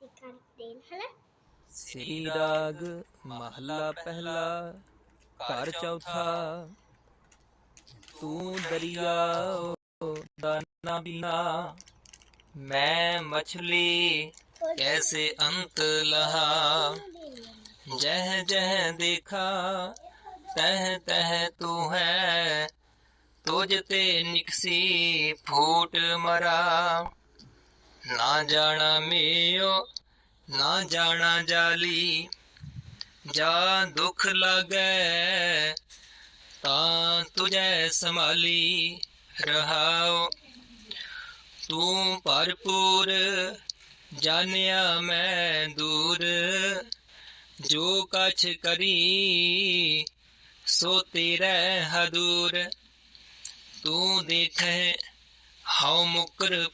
ਕਰ ਦੇਣ ਹਨਾ ਸ੍ਰੀ ਰਾਗ ਮਹੱਲਾ ਪਹਿਲਾ ਘਰ ਚੌਥਾ ਤੂੰ ਦਰਿਆ ਦਾ ਨਾ ਬਿਨਾ ਮੈਂ ਮਛਲੀ कैसे अंत लहा जह जह देखा तह तह तू है तुझ ते निकसी फूट मरा ना जाना मेयो, ना जाना जाली। जा दुख लागे, ता तुझे संभाली रहाओ। तू भरपूर जानिया मैं दूर। जो कछ करी, सो तेरे हदूर तू देख हाउ मुकर